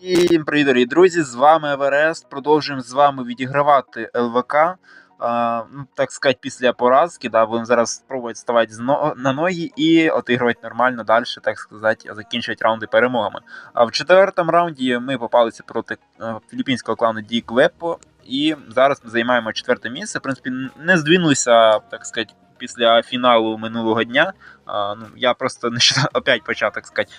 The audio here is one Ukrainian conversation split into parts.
Всім привіт, дорогі друзі! З вами Еверест. Продовжуємо з вами відігравати ЛВК. А, ну, так сказати, після поразки. Да, будемо зараз спробувати ставати на ноги і отигрувати нормально далі, так сказати, закінчувати раунди перемогами. А в четвертому раунді ми попалися проти е, філіппінського клану Дік Вепо. І зараз ми займаємо четверте місце. В принципі, не здвинулися, так сказати, після фіналу минулого дня. Ну, я просто нещодавно опять почав, так сказати,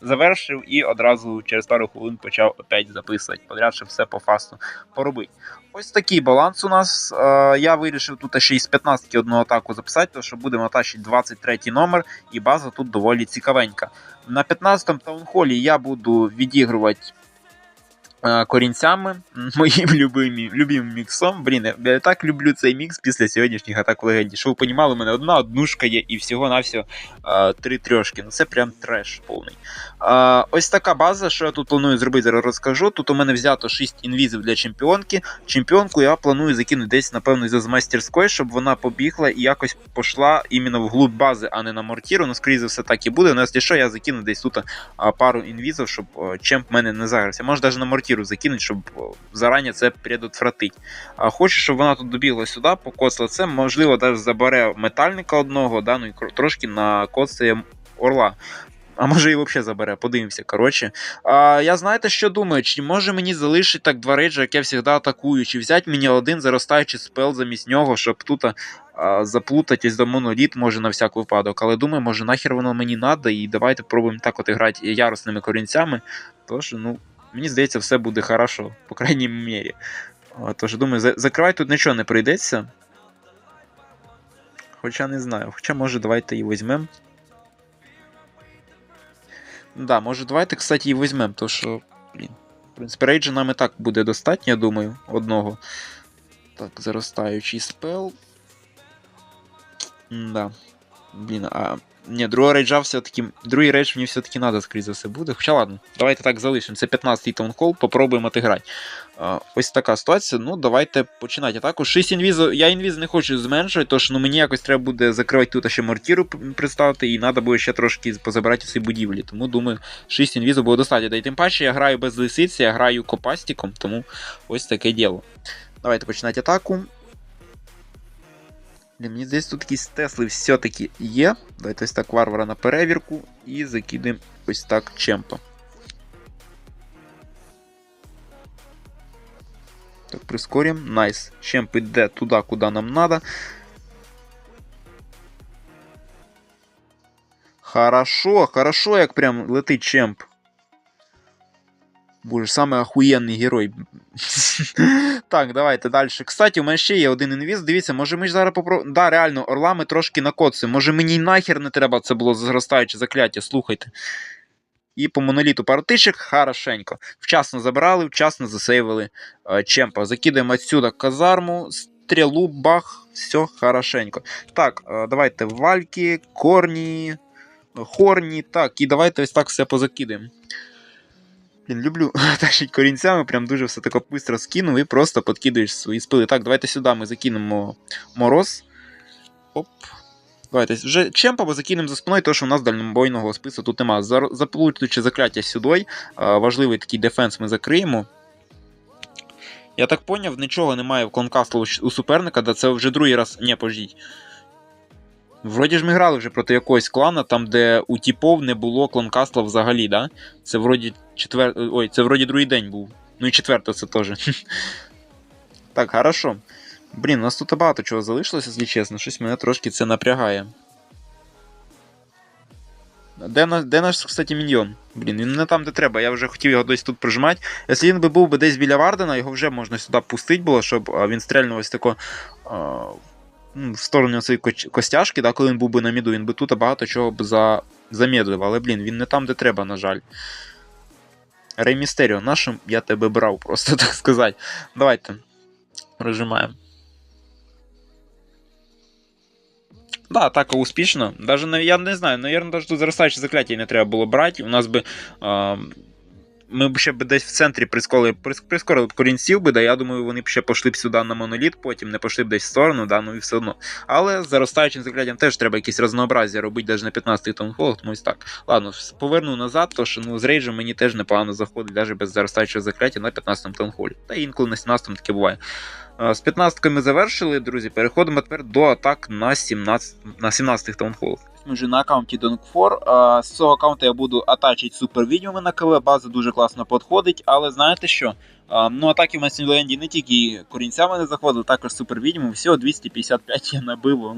завершив і одразу через пару хвилин почав опять записувати. Подряд, щоб все по фасту поробити. Ось такий баланс у нас. Я вирішив тут ще із 15 одну атаку записати, тому що будемо тащити 23 номер, і база тут доволі цікавенька. На 15-му таунхолі я буду відігрувати корінцями, моїм любимим, любимим міксом. Блін, я так люблю цей мікс після сьогоднішніх атак легенді. Щоб ви понімали, у мене одна однушка є і всього-навсього е, три трьошки. Ну це прям треш повний. Е, ось така база, що я тут планую зробити, зараз розкажу. Тут у мене взято 6 інвізів для чемпіонки. Чемпіонку я планую закинути десь, напевно, з мастерської, щоб вона побігла і якось пішла іменно вглуб бази, а не на мортіру. Ну, скоріше все, так і буде. Ну, якщо що, я закину десь тут а, пару інвізів, щоб чемп мене не загрався. Може навіть на мортіру закинути, щоб зарані це предотвратить. А хочу, щоб вона тут добігла сюди, покоцала це. Можливо, навіть забере метальника одного, да, ну і трошки накоцає орла. А може і взагалі забере, подивимося. Коротше. А, я знаєте, що думаю? Чи може мені залишити так два рейджа, як я завжди атакую, чи взяти мені один заростаючий спел замість нього, щоб тут а, заплутатись до моноліт, може на всяк випадок. Але думаю, може нахер воно мені надо, і давайте пробуємо так от грати ярусними корінцями. Тож, ну, мені здається, все буде хорошо, по крайній мірі. Тож, думаю, за- закривати тут нічого не прийдеться. Хоча не знаю. Хоча, може, давайте її візьмемо. Да, може, давайте, кстати, її візьмемо, то що, блін. В принципі, рейджа нам і так буде достатньо, я думаю, одного. Так, заростаючий спел. Да. Блін, а. Ні, другого рейджа все-таки. Другий рейдж мені все-таки треба, скоріше за все, буде. Хоча ладно, давайте так залишимо. Це 15-й таунхол, попробуємо отиграти. Ось така ситуація. Ну, давайте починати атаку. 6 інвізу. Я інвіз не хочу зменшувати, тож ну, мені якось треба буде закривати тут ще мортіру представити, і треба буде ще трошки позабирати ці будівлі. Тому думаю, 6 інвізу буде достатньо. Да і тим паче я граю без лисиці, я граю копастиком, тому ось таке діло. Давайте починати атаку. Блін, мені здається, тут якісь Тесли все-таки є. Давайте ось так варвара на перевірку і закидаємо ось так чемпа. Так, прискорюємо. Найс. Чемп іде туди, куди нам треба. Хорошо, хорошо, як прям летить чемп. Боже, саме охуєнний герой. так, давайте далі. Кстати, у мене ще є один інвіз. Дивіться, може ми ж зараз попробуємо. Да, реально, орлами трошки накоцаємо. Може мені нахер не треба це було зростаюче закляття, слухайте. І по моноліту пару хорошенько. Вчасно забрали, вчасно засейвили е, чемпа. Закидаємо отсюда казарму, стрілу, бах, все хорошенько. Так, е, давайте вальки, корні, хорні. Так, і давайте ось так все позакидаємо. Блін, люблю тащить корінцями, прям дуже все тако швидко скинув і просто подкидаєш свої спили. Так, давайте сюди ми закинемо мороз. Оп. Давайте вже чемпа, бо закинемо за спиною, тому що у нас дальнобойного спису тут нема. Заплутуючи закляття сюди, важливий такий дефенс ми закриємо. Я так поняв, нічого немає в клонкаслу у суперника, да це вже другий раз. Ні, пождіть. Вроді ж ми грали вже проти якогось клана, там, де у тіпов не було клонкасла взагалі, да? Це вроді четвер... Ой, це вроді другий день був. Ну і четвертий це теж. так, хорошо. Блін, у нас тут багато чого залишилося, якщо чесно. Щось мене трошки це напрягає. Де, на... де наш, кстати, міньйон? Блін, він не там, де треба. Я вже хотів його десь тут прижимати. Якщо він би був би десь біля Вардена, його вже можна сюди пустити було, щоб він стрельнув ось тако. Ну, в сторону цієї костяшки, да, коли він був би на міду, він би тут багато чого б за... замедлив. Але, блін, він не там, де треба, на жаль. Рей Містеріо, нашим я тебе брав, просто так сказати. Давайте. Прожимаємо. Да, атака успішна. Даже, я не знаю, наверное, даже тут зростаюче закляття не треба було брати. У нас би. А, ми б ще б десь в центрі прискорили, прискорили корінців би, да я думаю, вони б ще пішли б сюди на моноліт, потім не пішли б десь в сторону, да, ну і все одно. Але заростаючим закляттям теж треба якісь разнообразі робити навіть на 15-й тонхол. тому ось так. Ладно, поверну назад, то що ну, з рейджем мені теж непогано заходить, навіть без заростаючого закляття на 15-му тонхолі. Та інколи на 17 таке буває. А, З 15 ми завершили, друзі. Переходимо тепер до атак на 17 на 17 таунхолах. Ми вже на аккаунті Dunk4. З цього аккаунту я буду атачити супер відьмами на КВ. База дуже класно підходить, але знаєте що? А, Ну, атаки в Масінленді не тільки корінцями не заходили, також супер відьмами. Всього 255 я набив.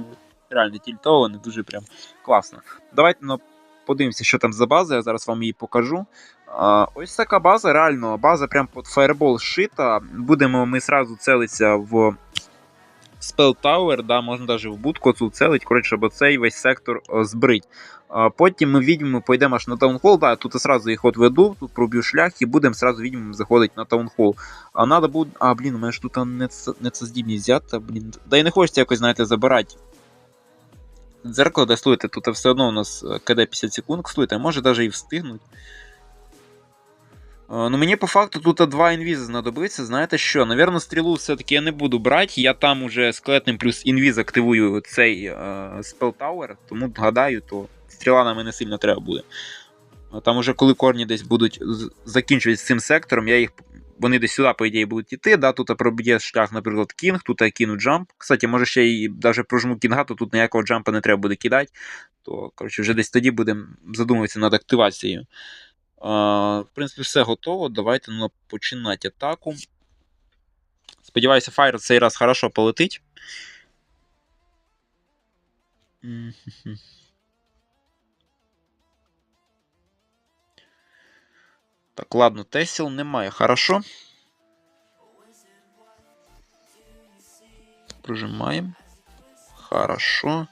Реально тільтовано, дуже прям класно. Давайте ну, подивимося, що там за база, я зараз вам її покажу. Ось така база, реально, база прям під фаербол шита. Будемо ми сразу целитися в Spell Tower, да, можна навіть в будку цю целить, коротше, щоб цей весь сектор збрить. Потім ми відьмами пойдемо аж на таунхол, да, тут я сразу їх от тут проб'ю шлях і будемо сразу відьмами заходити на таунхол. А надо буде. А, блін, у мене ж тут не, це здібність взята, блін. Да і не хочеться якось, знаєте, забирати. Дзеркало, да, слухайте, тут все одно у нас е, КД 50 секунд, слухайте, може навіть і встигнуть. Е, Ну, мені по факту тут два інвізи знадобиться. Знаєте що? Навірно, стрілу все-таки я не буду брати. Я там уже скелетним плюс інвіз активую цей е, Tower, тому гадаю, то стріла нам не сильно треба буде. Там уже коли корні десь будуть з- закінчувати з цим сектором, я їх. Вони десь сюди, по ідеї, будуть йти. Да? Тут проб'є шлях, наприклад, кінг, тут я кину джамп. Кстати, може ще й навіть прожму кінга, то тут ніякого джампа не треба буде кидати. То, коротше, вже десь тоді будемо задумуватися над активацією. В принципі, все готово. Давайте ну, починати атаку. Сподіваюся, Файр цей раз хорошо полетить. Так, ладно, Тесіл немає. Хорошо. Прожимаємо. Хорошо.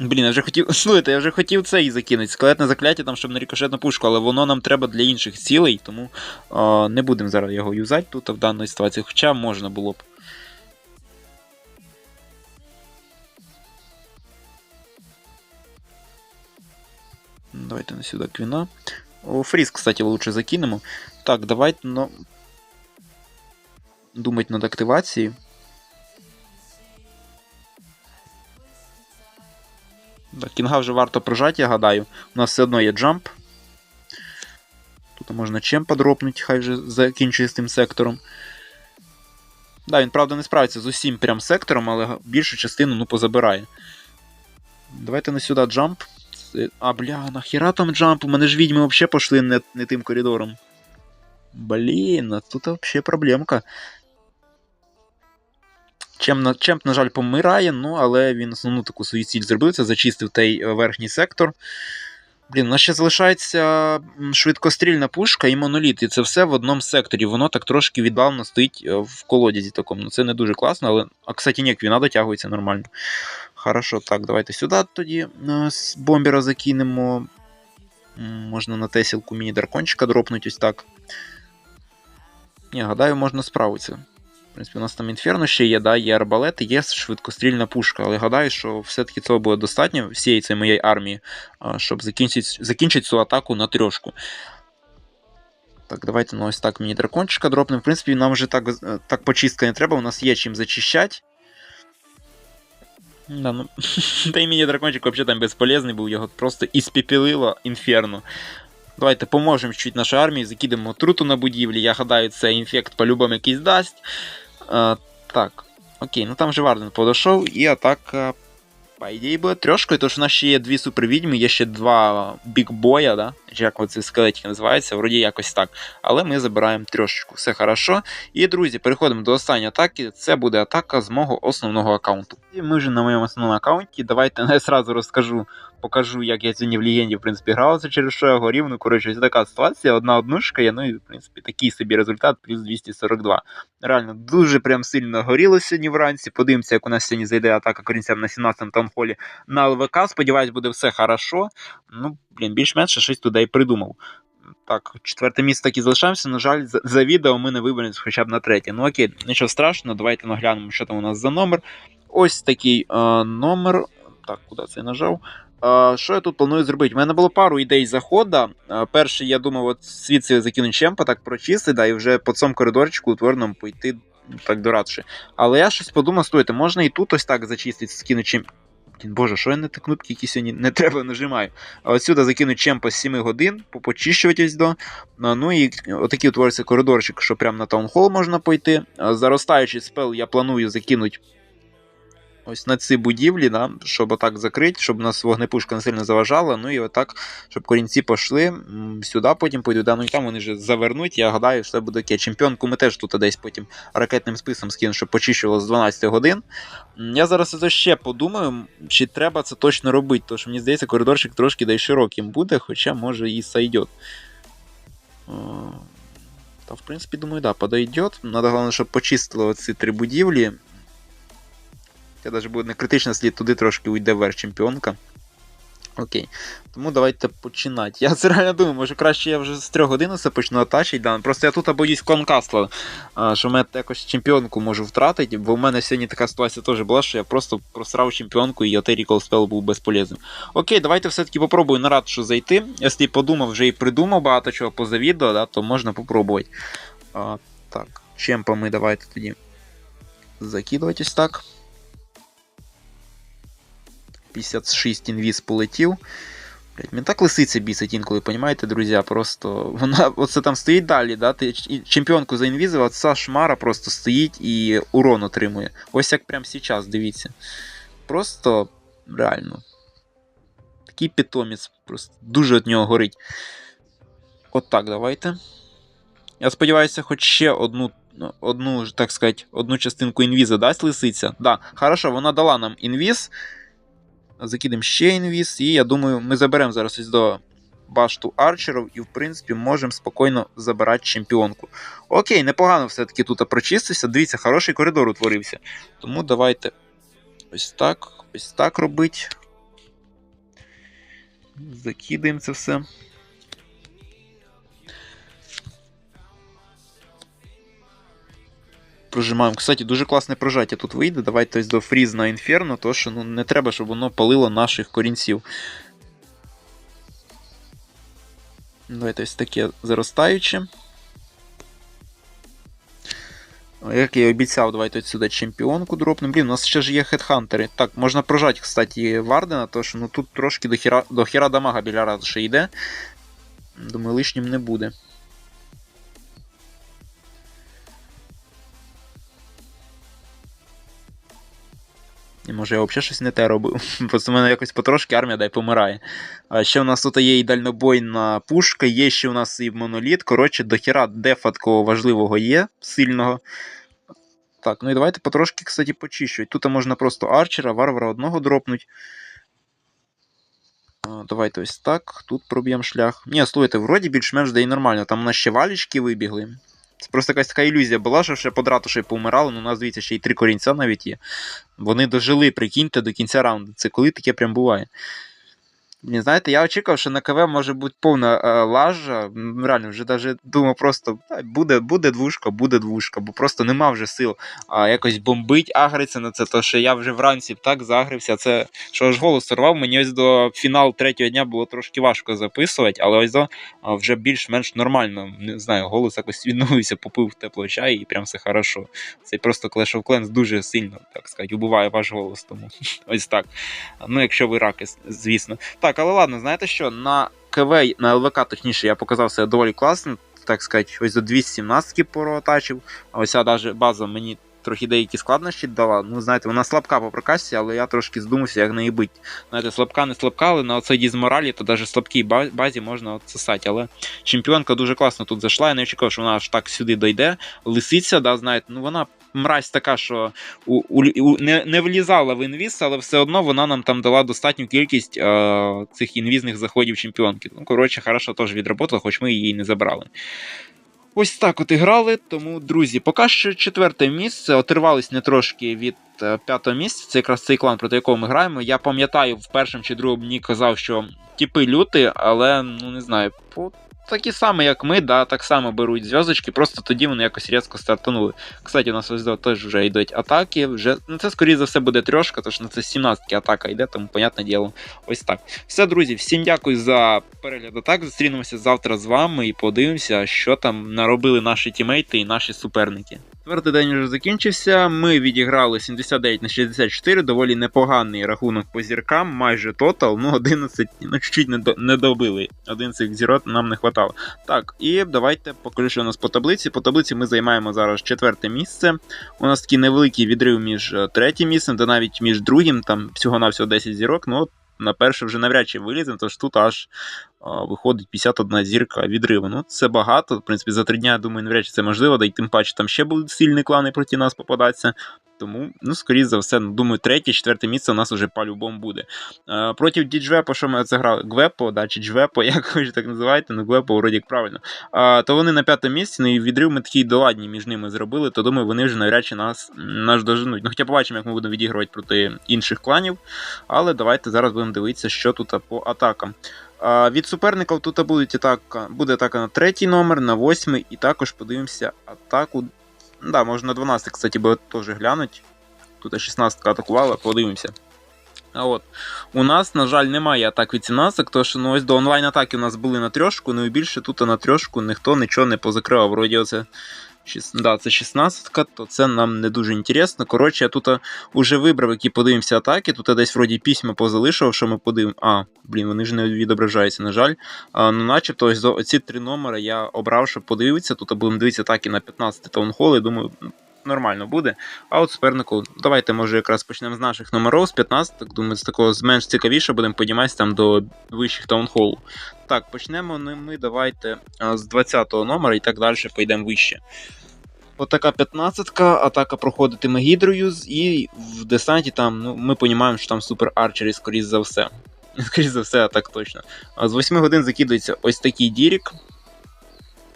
Блін, я вже хотів. Слухайте, я вже хотів цей закинути. Скелетне закляття там, щоб на рикошетну пушку, але воно нам треба для інших цілей, тому е, не будемо зараз його юзати тут в даній ситуації, хоча можна було б. Давайте на сюди квіна. О, фріз, кстати, лучше закинемо. Так, давайте, ну. Думать над активацією. Кінга вже варто прожати, я гадаю. У нас все одно є джамп. Тут можна чим подропнути, хай вже закінчує з тим сектором. Да, він, правда, не справиться з усім прям сектором, але більшу частину ну, позабирає. Давайте на сюди джамп. А, бля, нахіра там джамп? У мене ж відьми взагалі пішли не, не тим коридором. Блін, а тут взагалі проблемка. Чемп, Чемп, на жаль, помирає, ну, але він основну таку свою ціль зробив, це зачистив той е, верхній сектор. Блін, у нас ще залишається швидкострільна пушка і моноліт, і це все в одному секторі. Воно так трошки віддалено стоїть е, в колодязі такому. Ну, це не дуже класно, але. А, кстати, ні, квіна дотягується нормально. Хорошо, так, давайте сюди тоді е, бомбера закинемо. Можна на тесілку міні-дракончика дропнути ось так. Ні, гадаю, можна справитися. Принципі, у нас там інферно ще є, да, є арбалет, і є швидкострільна пушка. Але гадаю, що все-таки цього буде достатньо всієї цієї моєї армії, щоб закінчити, закінчити цю атаку на трьошку. Так, давайте ну, ось так міні-дракончика дропнемо. В принципі, нам вже так, е, так почистка не треба, у нас є чим зачищати. Да, ну, та й міні-дракончик взагалі там безполезний був, його просто іспепелило інферно. Давайте поможемо чуть нашій армії, закидемо труту на будівлі. Я гадаю, це інфект по-любому якийсь дасть. Так, окей, ну там же Варден подійшов, і атака, по ідеї, буде трьошкою, тому що в нас ще є дві супервідьми, є ще два бікбоя, да? Чи як оці скелетики називаються, вроді якось так. Але ми забираємо трьошечку, все хорошо. І, друзі, переходимо до останньої атаки. Це буде атака з мого основного аккаунту. І ми вже на моєму основному аккаунті. Давайте я сразу розкажу, покажу, як я сьогодні в легенді, в принципі, грався, через що я горів. Ну, коротше, ось така ситуація, одна однушка, є, ну і, в принципі, такий собі результат, плюс 242. Реально, дуже прям сильно горіло сьогодні вранці. Подивимося, як у нас сьогодні зайде атака корінцям на 17-му таунхолі на ЛВК. Сподіваюсь, буде все хорошо. Ну, блін, більш-менше щось туди і придумав. Так, четверте місце так і залишаємося. На жаль, за, за відео ми не виберемося хоча б на третє. Ну окей, нічого страшного, давайте наглянемо, що там у нас за номер. Ось такий е, номер. Так, куди це я нажав? Е, що я тут планую зробити? У мене було пару ідей заходу. Е, перший, я думав, от звідси закинуть чемпа, так прочистити, да, і вже по цьому коридорчику утвореному пойти ну, так дорадше. Але я щось подумав, стойте, можна і тут ось так зачистити, скинути Боже, що я на ті кнопки, які сьогодні не треба нажимаю. А отсюди закинуть чемпа з 7 годин, попочищуватись до. Ну і отакий утвориться коридорчик, що прямо на таунхол можна пойти. Заростаючий спел я планую закинути ось на ці будівлі, да, щоб отак закрити, щоб нас вогнепушка не сильно заважала. Ну і отак, щоб корінці пішли сюди, потім пойдуть. Да, ну і там вони вже завернуть. Я гадаю, що це буде таке. Чемпіонку ми теж тут десь потім ракетним списом скину, щоб почищувало з 12 годин. Я зараз це ще подумаю, чи треба це точно робити, тому що мені здається, коридорчик трошки дай широким буде, хоча може і сойдет. Е, Та, в принципі, думаю, да, подойдет. Надо головне, щоб почистили оці три будівлі. Це навіть буде не критично, слід туди трошки уйде вверх чемпіонка. Окей. Тому давайте починати. Я це реально думаю, може краще я вже з 3 годин це почну атачити. Да. Просто я тут боюсь кланкасла, а, що мене якось чемпіонку можу втратити, бо в мене сьогодні така ситуація теж була, що я просто просрав чемпіонку і отей Recall спел був безполезним. Окей, давайте все-таки попробую на ратушу зайти. Якщо подумав вже і придумав багато чого поза відео, да, то можна попробувати. А, так, чемпами давайте тоді закидувати ось так. 56 інвіз полетів. Блять, мені так лисиця бісить інколи, понімаєте, друзі? Просто вона оце там стоїть далі, да? Ти чемпіонку заінвізив, а ця шмара просто стоїть і урон отримує. Ось як прямо зараз, дивіться. Просто реально. Такий питомець, просто дуже від нього горить. От давайте. Я сподіваюся, хоч ще одну, ну, одну, так сказати, одну частинку інвіза дасть лисиця. Да, хорошо, вона дала нам інвіз. Закидемо ще інвіз, і я думаю, ми заберемо зараз ось до башту арчерів і, в принципі, можемо спокійно забирати чемпіонку. Окей, непогано все-таки тут прочистився. Дивіться, хороший коридор утворився. Тому давайте ось так, ось так робити. Закидаємо це все. Прожимаємо. Кстати, дуже класне прожаття тут вийде. Давайте до фріз на інферно, то що ну, не треба, щоб воно палило наших корінців. Давайте ось таке заростаюче. Як я і обіцяв, давайте сюди чемпіонку дропнемо. Блін, у нас ще ж є хедхантери. Так, можна прожати, кстати, Вардена, то що ну, тут трошки до хіра, до хіра дамага біля ратуші йде. Думаю, лишнім не буде. Може я взагалі щось не те робив. Просто в мене якось потрошки армія дай помирає. А ще у нас тут є і дальнобойна пушка, є ще у нас і моноліт. Коротше, до хіра дефа такого важливого є, сильного. Так, ну і давайте потрошки, кстати, почищувати. Тут можна просто арчера, варвара одного дропнуть. Давайте ось так. Тут проб'ємо шлях. Ні, слухайте, вроді більш-менш да і нормально. Там у нас ще валічки вибігли. Це просто якась така ілюзія була, що ще под ратушею поумирали, ну у нас, дивіться, ще й три корінця навіть є. Вони дожили, прикиньте, до кінця раунду. Це коли таке прям буває. Блін, знаєте, я очікував, що на КВ може бути повна е, лажа. Реально, вже навіть думав просто, буде, буде двушка, буде двушка, бо просто нема вже сил а, якось бомбить, агриться на це. То що я вже вранці так загрився. Це що аж голос сорвав. Мені ось до фіналу третього дня було трошки важко записувати, але ось до вже більш-менш нормально. Не знаю, голос якось відновився, попив теплого чаю і прям все хорошо. Це просто Clash of Clans дуже сильно, так сказати, убиває ваш голос. Тому ось так. Ну, якщо ви раки, звісно. Так, але ладно, знаєте що? На КВ, на ЛВК, точніше, я показав себе доволі класно, так сказати, ось до 217 проатачив, а ось ця база мені трохи деякі складнощі дала. Ну, знаєте, вона слабка по прокасті, але я трошки здумався, як неї бить. Знаєте, слабка не слабка, але на оцей дізморалі, то навіть слабкій базі можна отсосати. Але чемпіонка дуже класно тут зайшла. Я не очікував, що вона аж так сюди дойде. Лисиця, да, знаєте, ну вона. Мразь така, що у, у, у, не, не влізала в інвіз, але все одно вона нам там дала достатню кількість е, цих інвізних заходів чемпіонки. Ну, коротше, хорошо теж відработала, хоч ми її не забрали. Ось так от і грали. Тому, друзі, поки що четверте місце. Отривались не трошки від е, п'ятого місця. Це якраз цей клан, проти якого ми граємо. Я пам'ятаю, в першому чи другому дні казав, що типи люти, але ну не знаю, по такі самі, як ми, да, так само беруть зв'язочки, просто тоді вони якось різко стартанули. Кстати, у нас ось теж вже йдуть атаки. Вже, ну Це, скоріше за все, буде трьошка, тож ну, це 17 атака йде, тому, понятне діло, ось так. Все, друзі, всім дякую за перегляд атак. Зустрінемося завтра з вами і подивимося, що там наробили наші тімейти і наші суперники. Четвертий день вже закінчився. Ми відіграли 79 на 64, доволі непоганий рахунок по зіркам, майже тотал, ну 11, ну чуть-чуть не, до, не добили. Один цих зірот нам не хватало. Так, і давайте що у нас по таблиці. По таблиці ми займаємо зараз четверте місце. У нас такий невеликий відрив між е, третім місцем, та навіть між другим, там всього-навсього 10 зірок. Ну, на перше вже навряд чи виліземо, тож тут аж виходить 51 зірка відриву. Ну, це багато. В принципі, за три дня, я думаю, навряд чи це можливо, да й тим паче там ще будуть сильні клани проти нас попадатися. Тому, ну, скоріш за все, ну, думаю, третє, четверте місце у нас вже по-любому буде. Е, проти Діджвепо, що ми це грали? Гвепо, да, чи Джвепо, як ви ж так називаєте, ну Гвепо, вроді як правильно. Е, то вони на п'ятому місці, ну і відрив ми такий доладні між ними зробили, то думаю, вони вже навряд чи нас, нас доженуть. Ну, хоча побачимо, як ми будемо відігрувати проти інших кланів. Але давайте зараз будемо дивитися, що тут по атакам. А, Від суперників тут буде атака, буде атака на третій номер, на восьмий, і також подивимося атаку Да, можна на 12, кстати, буде теж глянуть. Тут 16 атакувала, подивимося. А от, У нас, на жаль, немає атак від 17, тому що ну, ось до онлайн-атаки у нас були на трьошку, ну і більше тут на трьошку ніхто нічого не позакривав. Вроді оце да, це 16, то це нам не дуже інтересно. Коротше, я тут вже вибрав, які подивимося атаки. Тут десь вроді письма позалишив, що ми подивимося. А, блін, вони ж не відображаються, на жаль. А, Ну, начебто, ось оці три номери я обрав, щоб подивитися. Тут будемо дивитися атаки на 15 таунхол, і думаю, нормально буде. А от супернику, давайте, може, якраз почнемо з наших номерів, з 15, так думаю, з такого з менш цікавіше будемо підніматися там до вищих таунхолу. Так, почнемо ми давайте з 20 го номера і так далі поїдемо вище. Отака 15-ка, атака проходитиме гідрою, і в десанті там, ну, ми розуміємо, що там супер арчері, скоріш за все. Скоріше за все, а так точно. З 8 годин закидується ось такий дірік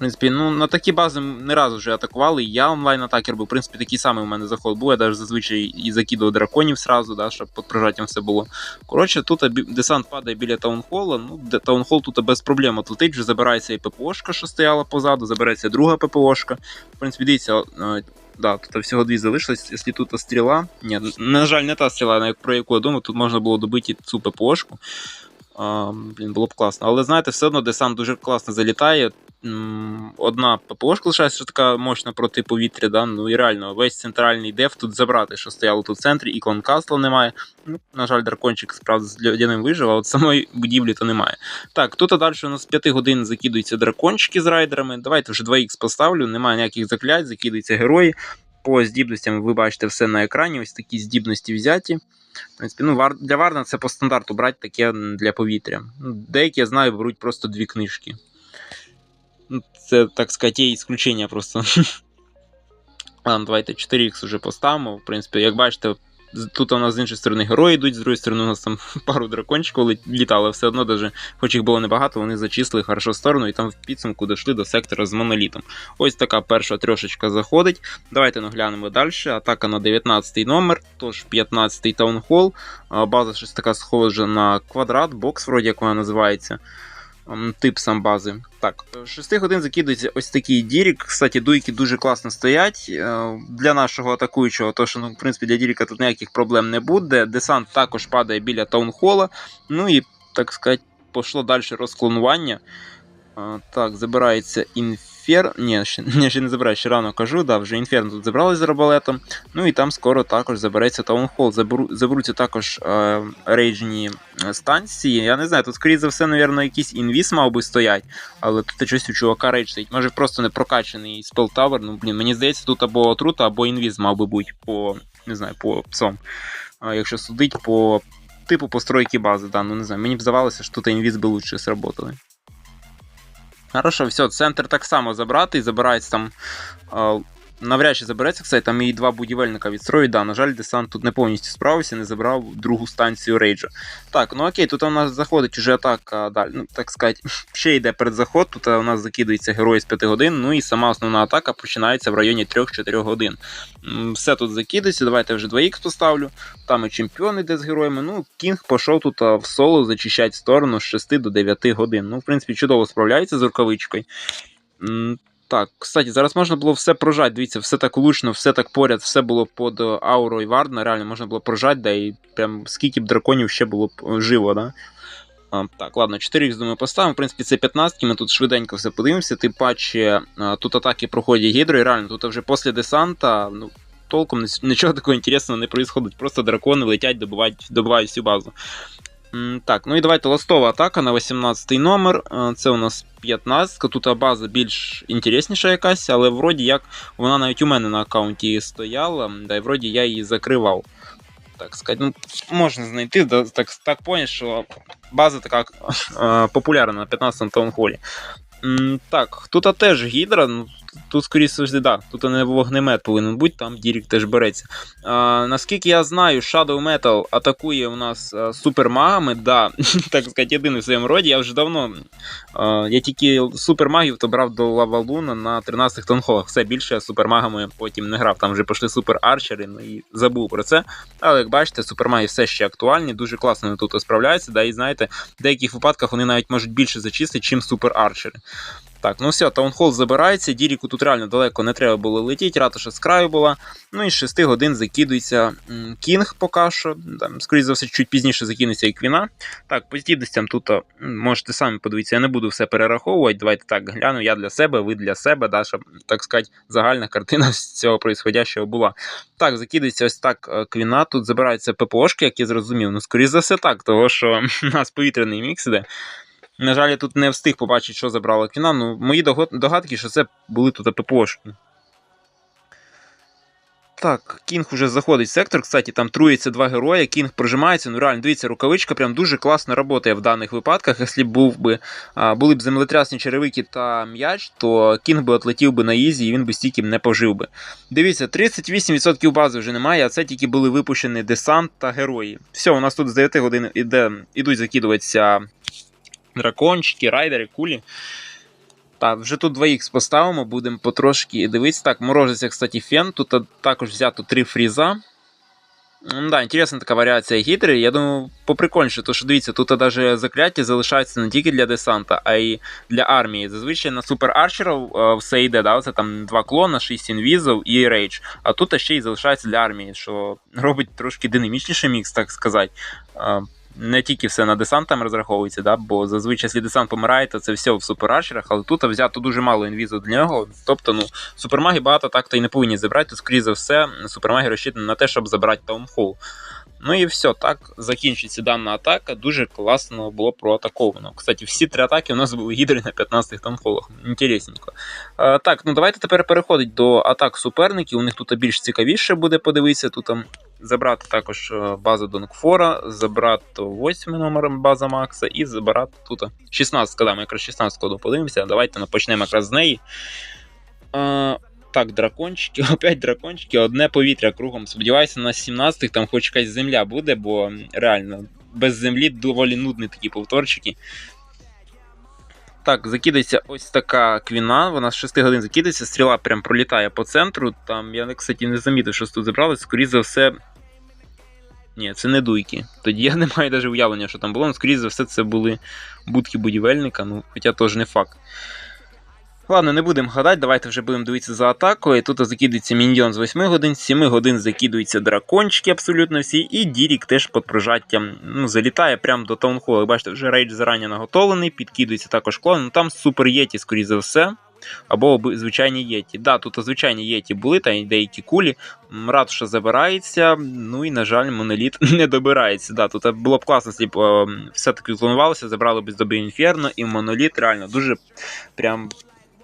принципі, ну на такі бази не раз вже атакували. Я онлайн-атакер був, в принципі, такий самий у мене заход був. Я навіть зазвичай і закидував драконів сразу, да, щоб під прижаттям все було. Коротше, тут десант падає біля таунхола. Ну, таунхол тут без проблем отлетить, вже забирається і ППОшка, що стояла позаду, забирається друга ППОшка. В принципі, дивіться, да, тут всього дві залишилось. Якщо тут стріла. Ні, на жаль, не та стріла, про яку я думав, тут можна було добити цю ППОшку. А, Блін, було б класно. Але знаєте, все одно десант дуже класно залітає одна ППОшка лишається, що така мощна проти повітря. Да? Ну і реально, весь центральний деф тут забрати, що стояло тут в центрі, ікон Касла немає. Ну, На жаль, дракончик справді з льодяним вижив, а от самої будівлі то немає. Так, тут далі у нас з 5 годин закидуються дракончики з райдерами. Давайте вже 2х поставлю, немає ніяких заклять, закидуються герої. По здібностям ви бачите все на екрані. Ось такі здібності взяті. В принципі, ну, Для Варна це по стандарту брати таке для повітря. Ну, Деякі я знаю, беруть просто дві книжки. Ну, це, так сказати, є ісключення просто. Давайте 4х вже поставимо. В принципі, як бачите, тут у нас з іншої сторони герої йдуть, з другої сторони, у нас там пару дракончиків літали, все одно, даже, хоч їх було небагато, вони зачислили хорошо сторону і там в підсумку дійшли до сектора з монолітом. Ось така перша трьошечка заходить. Давайте наглянемо далі. Атака на 19 номер, тож 15-й таунхол. База щось така схожа на квадрат, бокс, вроді як вона називається тип сам бази. Так, 6 годин закидується ось такий дірік. Кстати, дуйки дуже класно стоять. Е, для нашого атакуючого, то що ну, в принципі, для діріка тут ніяких проблем не буде. Десант також падає біля таунхола. Ну і, так сказати, пішло далі розклонування. Е, так, забирається інф. Інфер... Ні, ще, ще не забираю, ще рано кажу, да, вже Інферно тут забрали з арбалетом. Ну і там скоро також забереться Таунхол. Заберу, заберуться також е, рейджні е, станції. Я не знаю, тут, скоріше за все, мабуть, якийсь інвіз мав би стоять, але тут щось у чувака рейдж стоїть. Може просто не прокачаний спелтавер. Ну, блін, мені здається, тут або отрута, або інвіз мав би бути по не знаю, по псом. А якщо судить по типу постройки бази, да, ну не знаю, мені б здавалося, що тут інвіз би лучше сработали. Хорошо, все, центр так само забрати і забирається там навряд чи забереться, кстати, там і два будівельника відстроюють. Да, на жаль, десант тут не повністю справився, не забрав другу станцію рейджа. Так, ну окей, тут у нас заходить уже атака далі. Ну, так сказати, ще йде передзаход, тут у нас закидується герой з 5 годин, ну і сама основна атака починається в районі 3-4 годин. Все тут закидується, давайте вже 2х поставлю. Там і чемпіон іде з героями. Ну, Кінг пішов тут а, в соло зачищати сторону з 6 до 9 годин. Ну, в принципі, чудово справляється з рукавичкою. Так, кстати, зараз можна було все прожати. Дивіться, все так лучно, все так поряд, все було під е, аурою Вардена. Реально можна було прожати, да, і прям скільки б драконів ще було б е, живо, да? А, так, ладно, 4х думаю поставимо. В принципі, це 15, ми тут швиденько все подивимося. Тим паче, тут атаки проходять гідро, і реально, тут вже після десанта, ну, толком нічого такого інтересного не происходить. Просто дракони летять, добивають, добивають всю базу. Так, ну і давайте ластова атака на 18 номер. Е, Це у нас 15. Тут база більш інтересніша якась, але вроді як вона навіть у мене на аккаунті стояла, да, і вроді я її закривав. Так сказати, ну, можна знайти, да, так, так поняв, що база така е, популярна на 15 таунхолі. Так, тут теж гідра, ну, тут, скоріше завжди, да, тут не вогнемет повинен бути, там Дірік теж береться. А, наскільки я знаю, Shadow Metal атакує у нас а, супермагами, да, так сказати, єдиний в своєму роді. Я вже давно. А, я тільки супермагів то брав до Лавалуна на 13-х тонхолах. Все більше я супермагами потім не грав. Там вже пішли супер арчери, ну і забув про це. Але як бачите, супермаги все ще актуальні, дуже класно вони тут справляються. Да, і знаєте, в деяких випадках вони навіть можуть більше зачистити, чим супер арчери. Так, ну все, таунхол забирається. Діріку тут реально далеко не треба було летіти, ратуша з краю була. Ну і з 6 годин закидується Кінг поки що. Там, скоріше за все, чуть пізніше закинеться і Квіна. Так, по здібностям тут можете самі подивитися, я не буду все перераховувати. Давайте так гляну. Я для себе, ви для себе, да, щоб, так сказати, загальна картина з цього происходящого була. Так, закидується ось так е, Квіна. Тут забираються ППОшки, як я зрозумів. Ну, скоріше за все так, того що у нас повітряний мікс іде. На жаль, я тут не встиг побачити, що забрала кіна. Ну, мої догадки, що це були тут ППОшки. Так, Кінг уже заходить в сектор. Кстати, там трується два герої, Кінг прожимається. Ну реально, дивіться, рукавичка прям дуже класно працює в даних випадках. Якщо був би, були б землетрясні черевики та м'яч, то Кінг би отлетів би на ізі і він би стільки не пожив би. Дивіться, 38% бази вже немає, а це тільки були випущені десант та герої. Все, у нас тут з 9 годин іде, ідуть закидуватися дракончики, райдери, кулі. Так, вже тут 2х поставимо, будемо потрошки дивитися. Так, морозиться, кстати, фен. Тут також взято 3 фріза. М, Да, інтересна така варіація гідри. Я думаю, поприкольніше, то що дивіться, тут навіть закляття залишається не тільки для десанта, а й для армії. Зазвичай на суперарчерів е, все йде, да? це там два клона, 6 інвізів і рейдж. А тут ще й залишається для армії, що робить трошки динамічніший мікс, так сказати. Не тільки все на десант там розраховується, да? бо зазвичай, якщо десант помирає, то це все в суперарчерах, але тут взято дуже мало інвізу для нього. Тобто, ну, супермаги багато так-то і не повинні забрати, то, скоріше за все, супермаги розчитані на те, щоб забрати таунхол. Ну і все, так закінчиться дана атака. Дуже класно було проатаковано. Кстати, всі три атаки у нас були гідри на 15 танхолах. Інтересненько. Е, так, ну давайте тепер переходить до атак суперників. У них тут більш цікавіше буде подивитися. Тут там забрати також е, базу Донкфора, забрати 8 номером база Макса і забрати тут 16, да, ми якраз 16 коду подивимося. Давайте ну, почнемо якраз з неї. Е, так, дракончики, опять дракончики, одне повітря кругом. Сподіваюся, на 17-х там хоч якась земля буде, бо реально без землі доволі нудні такі повторчики. Так, закидається ось така квіна, вона з 6 годин закидається, стріла прям пролітає по центру. Там я, кстати, не замітив, що тут забрали, скоріше за все. Ні, це не дуйки. Тоді я не маю навіть уявлення, що там було. Ну, скоріше за все, це були будки будівельника, ну, хоча теж не факт. Ладно, не будемо гадати, давайте вже будемо дивитися за атакою. Тут закидується міньйон з 8 годин, з 7 годин закидуються дракончики абсолютно всі, і Дірік теж під прожаттям ну, залітає прямо до таунхолу. Бачите, вже рейдж зарані наготовлений, підкидується також клон. Ну там супер єті, скоріше за все. Або звичайні єті. Да, тут звичайні єті були, та й деякі кулі. Ратуша забирається, ну і, на жаль, моноліт не добирається. Да, тут було б класно, якщо б е, все-таки клонувалося, забрали б з доби інферно, і моноліт реально дуже прям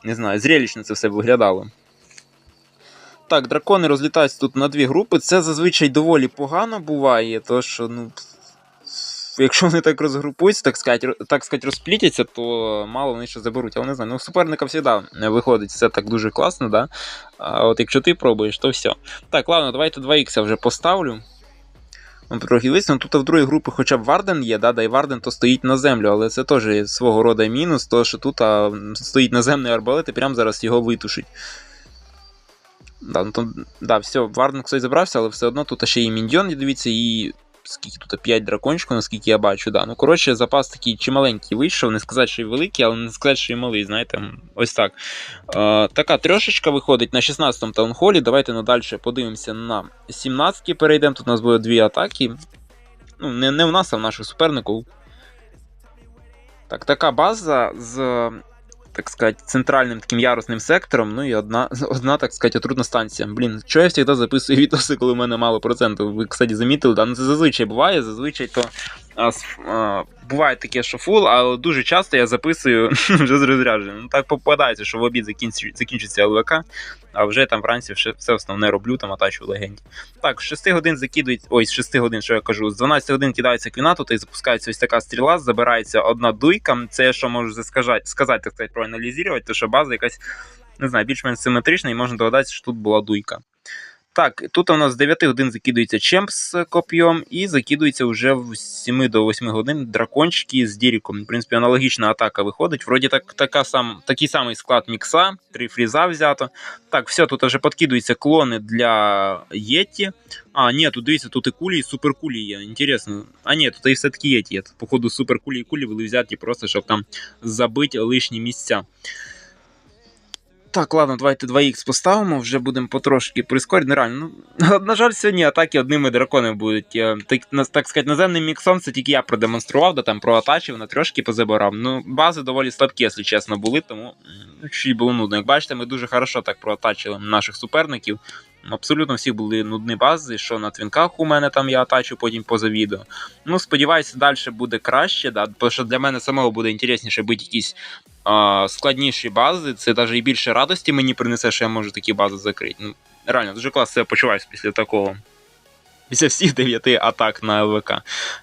не знаю, зрелищно це все виглядало. Так, дракони розлітаються тут на дві групи. Це зазвичай доволі погано буває, то що, ну. якщо вони так розгрупуються, так сказати, так сказати, розплітяться, то мало вони що заберуть. Але не знаю, ну суперника завжди виходить все так дуже класно, да? А от якщо ти пробуєш, то все. Так, ладно, давайте 2х вже поставлю. Ну, трохи висновку. Тут в другій групі хоча б Варден є, да, да, і Варден то стоїть на землю, але це теж свого роду мінус, то що тут а, стоїть наземний арбалет і прямо зараз його витушить. Да, ну, там, да, все, Варден, кстати, забрався, але все одно тут ще і Міндьон, дивіться, і скільки тут 5 дракончиків, наскільки я бачу. Да. Ну, коротше, запас такий чималенький вийшов. Не сказати, що й великий, але не сказати, що й малий, знаєте, ось так. Е, така трьошечка виходить на 16-му таунхолі. Давайте надалі подивимося на 17-й перейдемо. Тут у нас буде дві атаки. Ну, не, не в нас, а в наших суперників. Так, така база з так сказать, центральним таким ярусним сектором, ну і одна, одна так сказать, отрутна станція. Блін, що я завжди записую відоси, коли в мене мало процентів. Ви, кстати, замітили, да? ну це зазвичай буває, зазвичай то буває таке, що фул, але дуже часто я записую вже з розрядженням. Ну так попадається, що в обід закінчиться ЛВК, а вже там вранці все, все основне роблю, там атачу легенді. Так, з 6 годин закидують, ой, з 6 годин, що я кажу, з 12 годин кидається квінату, та й запускається ось така стріла, забирається одна дуйка. Це я що можу сказати, сказати так сказати, проаналізувати, то що база якась, не знаю, більш-менш симетрична, і можна догадатися, що тут була дуйка. Так, тут у нас з 9 годин закидується чемп з коп'єм, і закидується вже в 7 до 8 годин дракончики з Діріком. В принципі, аналогічна атака виходить. Вроді так, така сам, такий самий склад мікса, три фріза взято. Так, все, тут вже підкидуються клони для Єті. А, ні, тут дивіться, тут і кулі, і суперкулі є. Інтересно. А ні, тут і все-таки Єті є. Походу, суперкулі і кулі були взяті просто, щоб там забити лишні місця. Так, ладно, давайте 2х поставимо, вже будемо потрошки прискорити. Нереально. Ну, на жаль, сьогодні атаки одними драконами будуть. Е, так так сказати, наземним міксом це тільки я продемонстрував, да там проатачив, на трошки позабирав. Ну, бази доволі слабкі, якщо чесно, були, тому чуть було нудно. Як бачите, ми дуже хорошо так проатачили наших суперників. Абсолютно всі були нудні бази, що на твінках у мене там я атачу потім поза відео. Ну, сподіваюся, далі буде краще, да, тому що для мене самого буде інтересніше бути якісь а, складніші бази. Це навіть і більше радості мені принесе, що я можу такі бази закрити. Ну, Реально, дуже класно я почуваюся після такого після всіх дев'яти атак на ЛВК.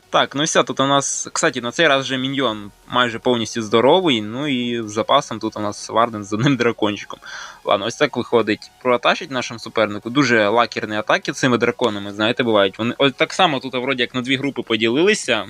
Так, ну все, тут у нас, кстати, на цей раз вже міньйон майже повністю здоровий. Ну і з запасом тут у нас Варден з одним дракончиком. Ладно, ось так виходить. Проатачить нашому супернику. Дуже лакерні атаки цими драконами, знаєте, бувають. Вони ось так само тут, вроді як на дві групи поділилися.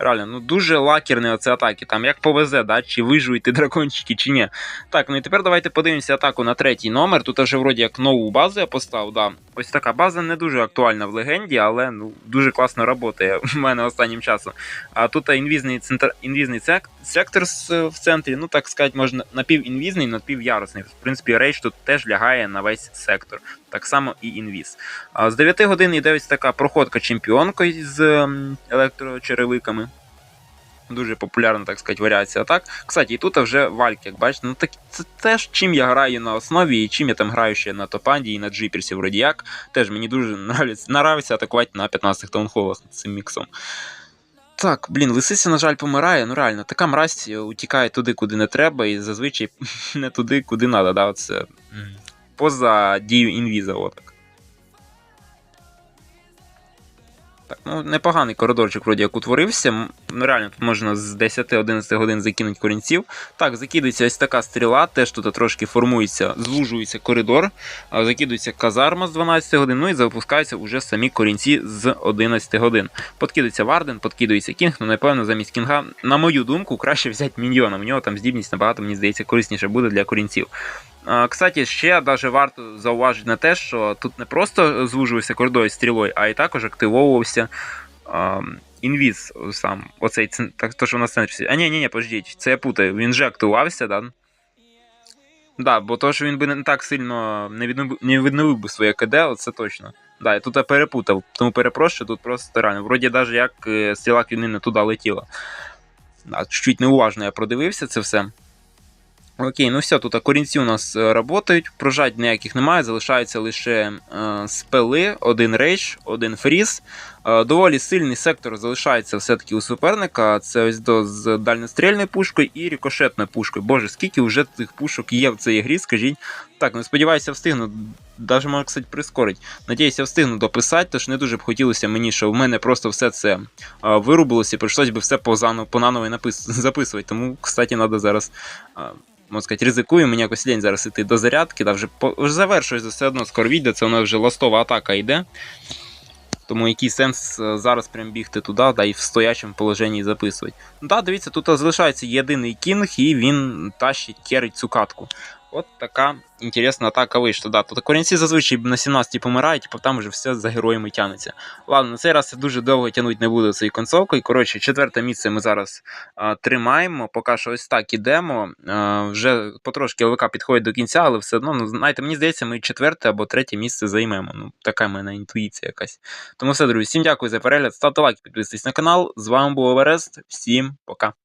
Реально, ну дуже лакерні оці атаки. Там як повезе, да, чи вижуєте дракончики, чи ні. Так, ну і тепер давайте подивимося атаку на третій номер. Тут вже вроді як нову базу я поставив. Да. Ось така база не дуже актуальна в легенді, але ну, дуже класно працює в мене останнім часом. А тут інвізний центр, інвізний сектор в центрі, ну так сказати, можна напівінвізний, напівярусний. В принципі, рейдж тут теж лягає на весь сектор. Так само і інвіз. З 9 годин йде ось така проходка чемпіонкою з електрочеревиками. Дуже популярна, так сказати, варіація атак. Кстати, і тут вже вальк, як бачите, ну так це теж чим я граю на основі, і чим я там граю ще на топанді і на джиперсі вроді як. Теж мені дуже нравиться, нравиться атакувати на 15-х таунхолах цим міксом. Так, блін, лисиця, на жаль, помирає. Ну реально, така мразь утікає туди, куди не треба, і зазвичай не туди, куди треба. Да, Оце поза дією інвіза. Отак. Так, ну Непоганий коридорчик вроді як утворився. Ну, Реально тут можна з 10-11 годин закинути корінців. Так, закидується ось така стріла, теж тут трошки формується, звужується коридор, закидується казарма з 12 годин, ну і запускаються вже самі корінці з 11 годин. Подкидується Варден, подкидується Кінг, ну напевно, замість Кінга, на мою думку, краще взяти міньйона. У нього там здібність набагато, мені здається, корисніше буде для корінців. Кстати, ще даже варто зауважити на те, що тут не просто звужувався коридор стрілою, а й також активовувався інвіз сам. Оцей так, то, що в нас центрі. А ні, ні, ні, пождіть, це я путаю. Він вже активувався, да? Да, бо то, що він би не так сильно не відновив, не відновив би своє КД, це точно. Да, я тут я перепутав, тому перепрошую, тут просто реально. Вроді навіть як е, стріла квіни не туди летіла. Да, Чуть неуважно я продивився це все. Окей, ну все, тут корінці у нас працюють, е, прожать ніяких немає, залишаються лише е, спели, один рейдж, один фріз. Е, доволі сильний сектор залишається все-таки у суперника. Це ось до з дальнострільною пушкою і рікошетною пушкою. Боже, скільки вже цих пушок є в цій грі, скажіть. Так, ну сподіваюся, встигну навіть можна кстати, прискорить. Надіюсь, я встигну дописати, тож не дуже б хотілося мені, щоб в мене просто все це вирубилося і прийшлось би все позаново, понаново напис... записувати. Тому, кстати, треба зараз. Можна сказати, ризикую, мені якось лінь зараз іти до зарядки, та вже, вже завершується все одно скоро відео, це у нас вже ластова атака йде. Тому який сенс е, зараз прям бігти туди, да, і в стоячому положенні записувати. Ну да, дивіться, тут залишається єдиний кінг, і він тащить керить цю катку. От така інтересна атака вийшла. Да, тут корінці зазвичай на 17 помирають, а там вже все за героями тянеться. Ладно, на цей раз я дуже довго тягнути не буду цією концовкою. Коротше, четверте місце ми зараз а, тримаємо. Поки що ось так ідемо. А, вже потрошки ЛВК підходить до кінця, але все одно, ну, знаєте, мені здається, ми четверте або третє місце займемо. Ну, така в мене інтуїція якась. Тому все, друзі, всім дякую за перегляд. Ставте лайк, підписуйтесь на канал. З вами був Еверест. Всім пока.